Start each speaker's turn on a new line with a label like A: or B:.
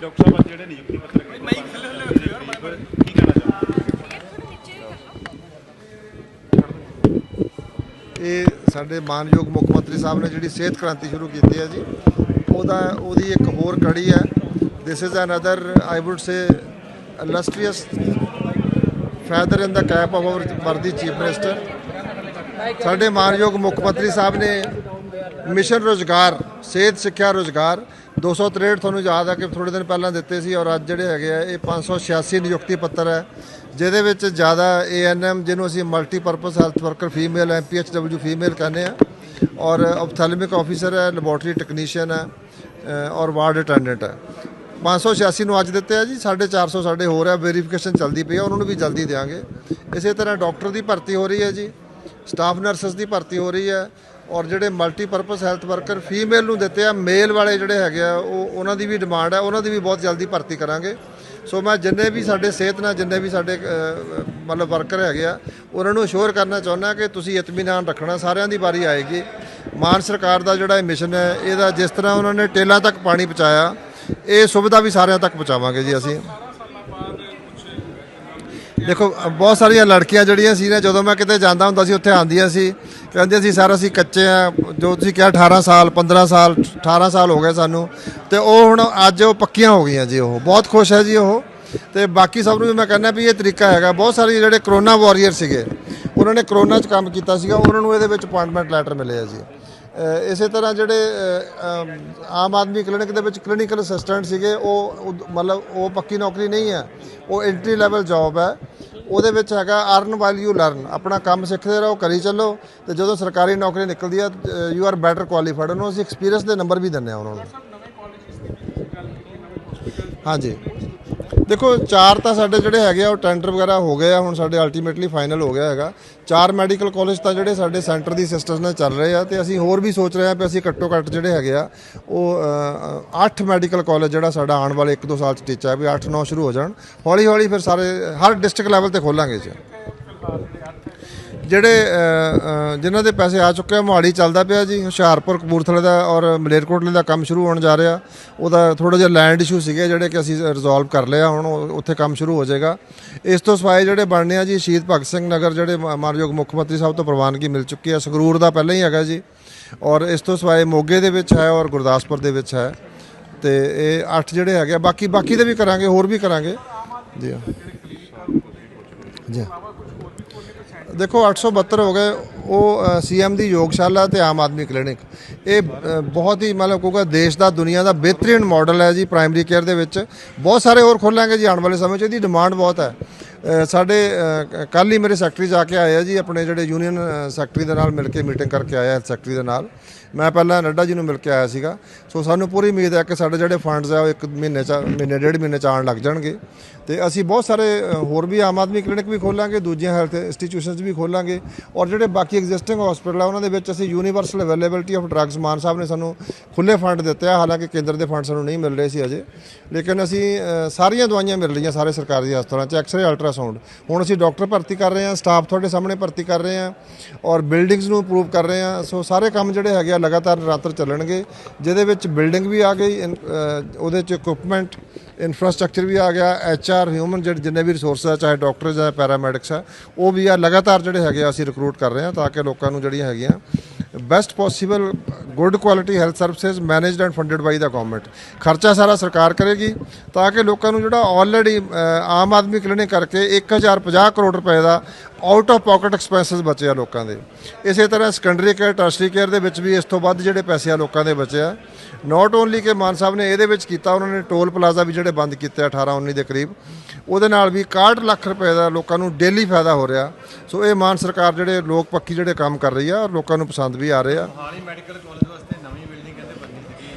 A: Doctor ਸਾਹਿਬ ਅੱਜ ਜਿਹੜੇ ਨਿਯੁਕਤੀ ਪੱਤਰ ਗਏ ਕੀ ਕਹਿਣਾ ਚਾਹੁੰਦੇ
B: ਇਹ ਸਾਡੇ ਮਾਨਯੋਗ ਮੁੱਖ ਮੰਤਰੀ ਸਾਹਿਬ ਨੇ ਜਿਹੜੀ ਸਿਹਤ ਕ੍ਰਾਂਤੀ ਸ਼ੁਰੂ ਕੀਤੀ ਹੈ ਜੀ ਉਹਦਾ ਉਹਦੀ ਇੱਕ ਹੋਰ ਕੜੀ ਹੈ। This is another I would say illustrious feather in the cap of our worthy chief minister ਸਾਡੇ ਮਾਨਯੋਗ ਮੁੱਖ ਮੰਤਰੀ ਸਾਹਿਬ ਨੇ ਮਿਸ਼ਨ ਰੋਜ਼ਗਾਰ ਸਿਹਤ ਸਿੱਖਿਆ ਰੋਜ਼ਗਾਰ 263 ਤੁਹਾਨੂੰ ਯਾਦ ਆ ਕਿ ਥੋੜੇ ਦਿਨ ਪਹਿਲਾਂ ਦਿੱਤੇ ਸੀ ਔਰ ਅੱਜ ਜਿਹੜੇ ਹੈਗੇ ਆ, ਇਹ 586 ਨਿਯੁਕਤੀ ਪੱਤਰ ਹੈ, ਜਿਹਦੇ ਵਿੱਚ ਜ਼ਿਆਦਾ ਏਐਨਐਮ ਜਿਹਨੂੰ ਅਸੀਂ multipurpose health worker female MPHW female ਕਹਿੰਦੇ ਆ, ਔਰ ਆਪਥੈਲਮਿਕ ਆਫੀਸਰ ਹੈ ਲੈਬੋਰਟਰੀ ਟੈਕਨੀਸ਼ੀਅਨ ਹੈ ਔਰ ਵਾਰਡ ਅਟੈਂਡੈਂਟ ਹੈ। 586 ਨੂੰ ਅੱਜ ਦਿੱਤੇ ਆ ਜੀ 450 ਸਾਡੇ ਹੋਰ ਆ ਵੈਰੀਫਿਕੇਸ਼ਨ ਚੱਲਦੀ ਪਈ ਆ, ਉਹਨਾਂ ਨੂੰ ਵੀ ਜਲਦੀ ਦੇਵਾਂਗੇ ਇਸੇ ਤਰ੍ਹਾਂ ਡਾਕਟਰ ਦੀ ਭਰਤੀ ਹੋ ਰਹੀ ਹੈ ਜੀ ਸਟਾਫ ਨਰਸਸ ਦੀ ਭਰਤੀ ਹੋ ਰਹੀ ਹੈ ਔਰ ਜਿਹੜੇ ਮਲਟੀਪਰਪਸ ਹੈਲਥ ਵਰਕਰ ਫੀਮੇਲ ਨੂੰ ਦਿੱਤੇ ਆ ਮੇਲ ਵਾਲੇ ਜਿਹੜੇ ਹੈਗੇ ਆ, ਉਹ ਉਹਨਾਂ ਦੀ ਵੀ ਡਿਮਾਂਡ ਹੈ ਉਹਨਾਂ ਦੀ ਵੀ ਬਹੁਤ ਜਲਦੀ ਭਰਤੀ ਕਰਾਂਗੇ। ਸੋ ਮੈਂ ਜਿੰਨੇ ਵੀ ਸਾਡੇ ਸਿਹਤ ਨਾਲ, ਜਿੰਨੇ ਵੀ ਸਾਡੇ ਮਤਲਬ ਵਰਕਰ ਹੈਗੇ ਆ, ਉਹਨਾਂ ਨੂੰ ਅਸ਼ੋਰ ਕਰਨਾ ਚਾਹੁੰਦਾ ਕਿ ਤੁਸੀਂ ਇਤਮੀਨਾਨ ਰੱਖਣਾ, ਸਾਰਿਆਂ ਦੀ ਵਾਰੀ ਆਏਗੀ। ਮਾਨ ਸਰਕਾਰ ਦਾ ਜਿਹੜਾ ਇਹ ਮਿਸ਼ਨ ਹੈ, ਇਹਦਾ ਜਿਸ ਤਰ੍ਹਾਂ ਉਹਨਾਂ ਨੇ ਟੇਲਾਂ ਤੱਕ ਪਾਣੀ ਪਹੁੰਚਾਇਆ, ਇਹ ਸੁਵਿਧਾ ਵੀ ਸਾਰਿਆਂ ਤੱਕ ਪਹੁੰਚਾਵਾਂਗੇ ਜੀ ਅਸੀਂ। ਦੇਖੋ, ਬਹੁਤ ਸਾਰੀਆਂ ਲੜਕੀਆਂ ਜਿਹੜੀਆਂ ਸੀ ਨਾ, ਜਦੋਂ ਮੈਂ ਕਿਤੇ ਜਾਂਦਾ ਹੁੰਦਾ ਸੀ, ਉੱਥੇ ਆਉਂਦੀਆਂ ਸੀ। ਕਹਿੰਦੀਆਂ ਸੀ, ਸਰ, ਅਸੀਂ ਕੱਚੇ ਆ। ਜੋ ਤੁਸੀਂ ਕਿਹਾ 18 ਸਾਲ 15 ਸਾਲ 18 ਸਾਲ ਹੋ ਗਏ ਸਾਨੂੰ। ਤੇ ਉਹ ਹੁਣ ਅੱਜ ਉਹ ਪੱਕੀਆਂ ਹੋ ਗਈਆਂ ਜੀ ਉਹ। ਬਹੁਤ ਖੁਸ਼ ਹੈ ਜੀ ਉਹ। ਤੇ ਬਾਕੀ ਸਭ ਨੂੰ ਵੀ ਮੈਂ ਕਹਿੰਦਾ ਵੀ ਇਹ ਤਰੀਕਾ ਹੈਗਾ। ਬਹੁਤ ਸਾਰੇ ਜਿਹੜੇ ਕਰੋਨਾ ਵਾਰੀਅਰ ਸੀਗੇ, ਉਹਨਾਂ ਨੇ ਕਰੋਨਾ 'ਚ ਕੰਮ ਕੀਤਾ ਸੀਗਾ। ਉਹਨਾਂ ਨੂੰ ਇਹਦੇ ਵਿੱਚ ਅਪਾਇੰਟਮੈਂਟ ਲੈਟਰ ਮਿਲੇ ਆ ਜੀ। ਇਸੇ ਤਰ੍ਹਾਂ ਜਿਹੜੇ ਆਮ ਆਦਮੀ ਕਲੀਨਿਕ ਦੇ ਵਿੱਚ ਕਲੀਨਿਕਲ ਅਸਿਸਟੈਂਟ ਸੀਗੇ, ਉਹ, ਉਹ- ਮਤਲਬ ਉਹ ਪੱਕੀ ਨੌਕਰੀ ਨਹੀਂ ਹੈ। ਉਹ ਐਂਟਰੀ ਲੈਵਲ ਜੌਬ ਹੈ। ਉਹਦੇ ਵਿੱਚ ਹੈਗਾ ਅਰਨ ਵਾਈਲ ਯੂ ਲਰਨ ਆਪਣਾ ਕੰਮ ਸਿੱਖਦੇ ਰਹੋ, ਕਰੀ ਚੱਲੋ। ਤੇ ਜਦੋਂ ਸਰਕਾਰੀ ਨੌਕਰੀ ਨਿਕਲਦੀ ਆ ਯੂ ਆਰ ਬੈਟਰ ਕੁਆਲੀਫਾਈਡ ਉਹਨੂੰ ਅਸੀਂ ਐਕਸਪੀਰੀਅੰਸ ਦੇ ਨੰਬਰ ਵੀ ਦਿੰਦੇ ਆ ਉਹਨਾਂ ਨੂੰ। ਹਾਂਜੀ। ਦੇਖੋ, ਚਾਰ ਤਾਂ ਸਾਡੇ ਜਿਹੜੇ ਹੈਗੇ ਆ, ਉਹ ਟੈਂਡਰ ਵਗੈਰਾ ਹੋ ਗਏ ਆ, ਹੁਣ ਸਾਡੇ ਅਲਟੀਮੇਟਲੀ ਫਾਈਨਲ ਹੋ ਗਿਆ ਹੈਗਾ। ਚਾਰ ਮੈਡੀਕਲ ਕਾਲਜ ਤਾਂ ਜਿਹੜੇ ਸਾਡੇ ਸੈਂਟਰ ਦੀ ਸਿਸਟਰਸ ਨਾਲ ਚੱਲ ਰਹੇ ਆ, ਤੇ ਅਸੀਂ ਹੋਰ ਵੀ ਸੋਚ ਰਹੇ ਆ ਕਿ ਅਸੀਂ ਘੱਟੋ ਘੱਟ ਜਿਹੜੇ ਹੈਗੇ ਆ, ਉਹ 8 ਮੈਡੀਕਲ ਕਾਲਜ ਜਿਹੜਾ ਸਾਡਾ ਆਉਣ ਵਾਲੇ 1-2 ਸਾਲ ਚ ਟੀਚਾ ਹੈ ਵੀ 8-9 ਸ਼ੁਰੂ ਹੋ ਜਾਣ। ਹੌਲੀ ਹੌਲੀ ਫਿਰ ਸਾਰੇ, ਹਰ ਡਿਸਟ੍ਰਿਕਟ ਲੈਵਲ ਤੇ ਖੋਲਾਂਗੇ ਜੀ। ਜਿਹੜੇ ਅ, ਜਿਨ੍ਹਾਂ ਦੇ ਪੈਸੇ ਆ ਚੁੱਕੇ ਆ ਮੋਹਾਲੀ ਚੱਲਦਾ ਪਿਆ ਜੀ ਹੁਸ਼ਿਆਰਪੁਰ ਕਪੂਰਥਲੇ ਦਾ ਔਰ ਮਲੇਰਕੋਟਲੇ ਦਾ ਕੰਮ ਸ਼ੁਰੂ ਹੋਣ ਜਾ ਰਿਹਾ। ਉਹਦਾ ਥੋੜਾ ਜਿਹਾ ਲੈਂਡ ਇਸ਼ੂ ਸੀਗੇ ਜਿਹੜੇ ਕਿ ਅਸੀਂ ਰਿਜ਼ੋਲਵ ਕਰ ਲਿਆ ਹੁਣ ਉਹ- ਉੱਥੇ ਕੰਮ ਸ਼ੁਰੂ ਹੋ ਜਾਏਗਾ। ਇਸ ਤੋਂ ਸਵਾਏ ਜਿਹੜੇ ਬਣਨੇ ਆ ਜੀ ਸ਼ਹੀਦ ਭਗਤ ਸਿੰਘ ਨਗਰ ਜਿਹੜੇ ਮਾਨਯੋਗ ਮੁੱਖ ਮੰਤਰੀ ਸਾਹਿਬ ਤੋਂ ਪ੍ਰਵਾਨਗੀ ਮਿਲ ਚੁੱਕੀ ਹੈ ਸੰਗਰੂਰ ਦਾ ਪਹਿਲਾਂ ਹੀ ਹੈਗਾ ਜੀ। ਔਰ ਇਸ ਤੋਂ ਸਵਾਏ ਮੋਗੇ ਦੇ ਵਿੱਚ ਹੈ ਔਰ ਗੁਰਦਾਸਪੁਰ ਦੇ ਵਿੱਚ ਹੈ। ਤੇ ਇਹ ਅੱਠ ਜਿਹੜੇ ਹੈਗੇ ਆ ਬਾਕੀ ਬਾਕੀ ਦੇ ਵੀ ਕਰਾਂਗੇ ਹੋਰ ਵੀ ਕਰਾਂਗੇ। ਜੀ ਜੀ ਦੇਖੋ 872 ਹੋ ਗਏ, ਉਹ ਸੀਐਮ ਦੀ ਯੋਗਸ਼ਾਲਾ ਤੇ ਆਮ ਆਦਮੀ ਕਲੀਨਿਕ। ਇਹ ਬਹੁਤ ਹੀ ਮਤਲਬ ਕਹੂਗਾ ਦੇਸ਼ ਦਾ, ਦੁਨੀਆ ਦਾ ਬਿਹਤਰੀਨ ਮਾਡਲ ਹੈ ਜੀ ਪ੍ਰਾਇਮਰੀ ਕੇਅਰ ਦੇ ਵਿੱਚ। ਬਹੁਤ ਸਾਰੇ ਹੋਰ ਖੋਲਾਂਗੇ ਜੀ ਆਉਣ ਵਾਲੇ ਸਮੇਂ 'ਚ, ਇਹਦੀ ਡਿਮਾਂਡ ਬਹੁਤ ਹੈ। ਸਾਡੇ ਕੱਲ ਹੀ ਮੇਰੇ ਸੈਕਟਰੀ ਜਾ ਕੇ ਆਏ ਆ ਜੀ, ਆਪਣੇ ਜਿਹੜੇ ਯੂਨੀਅਨ ਸੈਕਟਰੀ ਦੇ ਨਾਲ ਮਿਲ ਕੇ ਮੀਟਿੰਗ ਕਰਕੇ ਆਇਆ ਹੈਲਥ ਸੈਕਟਰੀ ਦੇ ਨਾਲ। ਮੈਂ ਪਹਿਲਾਂ ਨੱਡਾ ਜੀ ਨੂੰ ਮਿਲ ਕੇ ਆਇਆ ਸੀਗਾ। ਸੋ ਸਾਨੂੰ ਪੂਰੀ ਉਮੀਦ ਹੈ ਕਿ ਸਾਡੇ ਜਿਹੜੇ ਫੰਡਸ ਆ, ਉਹ ਇੱਕ ਮਹੀਨੇ ਚ, ਮਹੀਨੇ, ਡੇਢ ਮਹੀਨੇ ਚ ਆਉਣ ਲੱਗ ਜਾਣਗੇ। ਤੇ ਅਸੀਂ ਬਹੁਤ ਸਾਰੇ ਹੋਰ ਵੀ ਆਮ ਆਦਮੀ ਕਲੀਨਿਕ ਵੀ ਖੋਲਾਂਗੇ, ਦੂਜੀਆਂ ਹੈਲਥ ਇੰਸਟੀਟਿਊਸ਼ਨਸ ਵੀ ਖੋਲਾਂਗੇ ਔਰ ਜਿਹੜੇ ਬਾਕੀ ਐਗਜ਼ਿਸਟਿੰਗ ਹਸਪੀਟਲ ਆ, ਉਹਨਾਂ ਦੇ ਵਿੱਚ ਅਸੀਂ universal availability of drugs Mann Sahib ਨੇ ਸਾਨੂੰ ਖੁੱਲੇ ਫੰਡ ਦਿੱਤੇ ਆ। ਹਾਲਾਂਕਿ ਕੇਂਦਰ ਦੇ ਫੰਡ ਸਾਨੂੰ ਨਹੀਂ ਮਿਲ ਰਹੇ ਸੀ ਅਜੇ। ਲੇਕਿਨ ਅਸੀਂ ਸਾਰੀਆਂ ਦਵਾਈਆਂ ਮਿਲ ਰਹੀਆਂ ਸਾਰੇ ਸਰਕਾਰੀ ਹਸਪਤਾਲਾਂ 'ਚ ਐਕਸ-ਰੇ ਅਲਟਰਾਸਾਊਂਡ ਹੁਣ ਅਸੀਂ ਡਾਕਟਰ ਭਰਤੀ ਕਰ ਰਹੇ ਹਾਂ ਸਟਾਫ ਤੁਹਾਡੇ ਸਾਹਮਣੇ ਭਰਤੀ ਕਰ ਰਹੇ ਹਾਂ ਔਰ ਬਿਲਡਿੰਗਸ ਨੂੰ ਅਪਰੂਵ ਕਰ ਰਹੇ ਹਾਂ। ਸੋ ਸਾਰੇ ਕੰਮ ਜਿਹੜੇ ਹੈਗੇ ਆ ਲਗਾਤਾਰ ਰਾਤਰ ਚੱਲਣਗੇ, ਜਿਹਦੇ ਵਿੱਚ ਬਿਲਡਿੰਗ ਵੀ ਆ ਗਈ ਉਹਦੇ 'ਚ ਇਕਵਿਪਮੈਂਟ ਇਨਫਰਾਸਟ੍ਰਕਚਰ ਵੀ ਆ ਗਿਆ ਐਚਆਰ ਹਿਊਮਨ ਜਿਹੜੇ ਜਿੰਨੇ ਵੀ ਰਿਸੋਰਸ ਆ, ਚਾਹੇ ਡਾਕਟਰਸ ਆ ਪੈਰਾਮੈਡਿਕਸ ਆ, ਉਹ ਵੀ ਆ, ਲਗਾਤਾਰ ਜਿਹੜੇ ਹੈਗੇ ਆ, ਅਸੀਂ ਰਿਕਰੂਟ ਕਰ ਰਹੇ ਹਾਂ ਤਾਂ ਕਿ ਲੋਕਾਂ ਨੂੰ ਜਿਹੜੀਆਂ ਹੈਗੀਆਂ best possible good quality health services managed and funded by the government ਖਰਚਾ ਸਾਰਾ ਸਰਕਾਰ ਕਰੇਗੀ ਤਾਂ ਕਿ ਲੋਕਾਂ ਨੂੰ ਜਿਹੜਾ ਆਲਰੇਡੀ ਆਮ ਆਦਮੀ ਕਲੀਨਿਕ ਕਰਕੇ 1050 ਕਰੋੜ ਰੁਪਏ ਦਾ ਆਊਟ ਆਫ ਪਾਕਟ ਐਕਸਪੈਂਸਸ ਬਚੇ ਆ ਲੋਕਾਂ ਦੇ। ਇਸੇ ਤਰ੍ਹਾਂ ਸੈਕੰਡਰੀ ਕੇਅਰ ਟਰਸ਼ਰੀ ਕੇਅਰ ਦੇ ਵਿੱਚ ਵੀ ਇਸ ਤੋਂ ਵੱਧ ਜਿਹੜੇ ਪੈਸੇ ਆ ਲੋਕਾਂ ਦੇ ਬਚੇ ਆ। ਨਾਟ ਓਨਲੀ ਕਿ ਮਾਨ ਸਾਹਿਬ ਨੇ ਇਹਦੇ ਵਿੱਚ ਕੀਤਾ, ਉਹਨਾਂ ਨੇ ਟੋਲ ਪਲਾਜ਼ਾ ਵੀ ਜਿਹੜੇ ਬੰਦ ਕੀਤੇ ਆ 18 19 ਦੇ ਕਰੀਬ। ਉਹਦੇ ਨਾਲ ਵੀ 61 ਲੱਖ ਰੁਪਏ ਦਾ ਲੋਕਾਂ ਨੂੰ ਡੇਲੀ ਫਾਇਦਾ ਹੋ ਰਿਹਾ। ਸੋ ਇਹ ਮਾਨ ਸਰਕਾਰ ਜਿਹੜੇ ਲੋਕ ਪੱਖੀ ਜਿਹੜੇ ਕੰਮ ਕਰ ਰਹੀ ਆ, ਔਰ ਲੋਕਾਂ ਨੂੰ ਪਸੰਦ ਵੀ ਆ ਰਹੇ ਆ।
A: ਹਾਲੀ ਮੈਡੀਕਲ ਕਾਲਜ